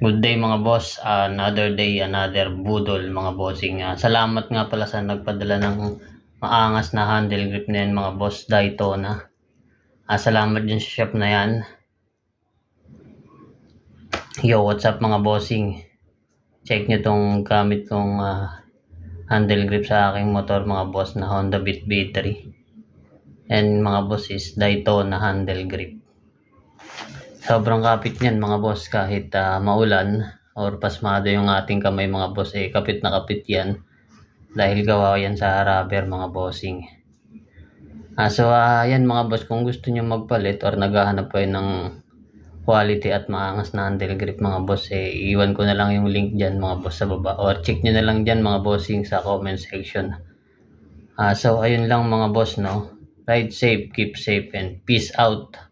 Good day mga boss, another day, another budol mga bossing. Ah, salamat nga pala sa nagpadala ng maangas na handle grip na yan mga boss Daytona. Ah, salamat din sa shop na yan. Yo, what's up mga bossing? Check nyo tong gamit kong ah, handle grip sa aking motor mga boss na Honda Beat B3. And mga boss is Daytona handle grip. Sobrang kapit niyan mga boss kahit ah, maulan or pasmado yung ating kamay mga boss eh kapit na kapit yan dahil gawa yan sa rubber mga bossing. Ah, so ah, yan mga boss kung gusto niyo magpalit or naghahanap kayo ng quality at maangas na handle grip mga boss eh iwan ko na lang yung link diyan mga boss sa baba or check niyo na lang diyan mga bossing sa comment section. Ah, so ayun lang mga boss no. Ride safe, keep safe and peace out.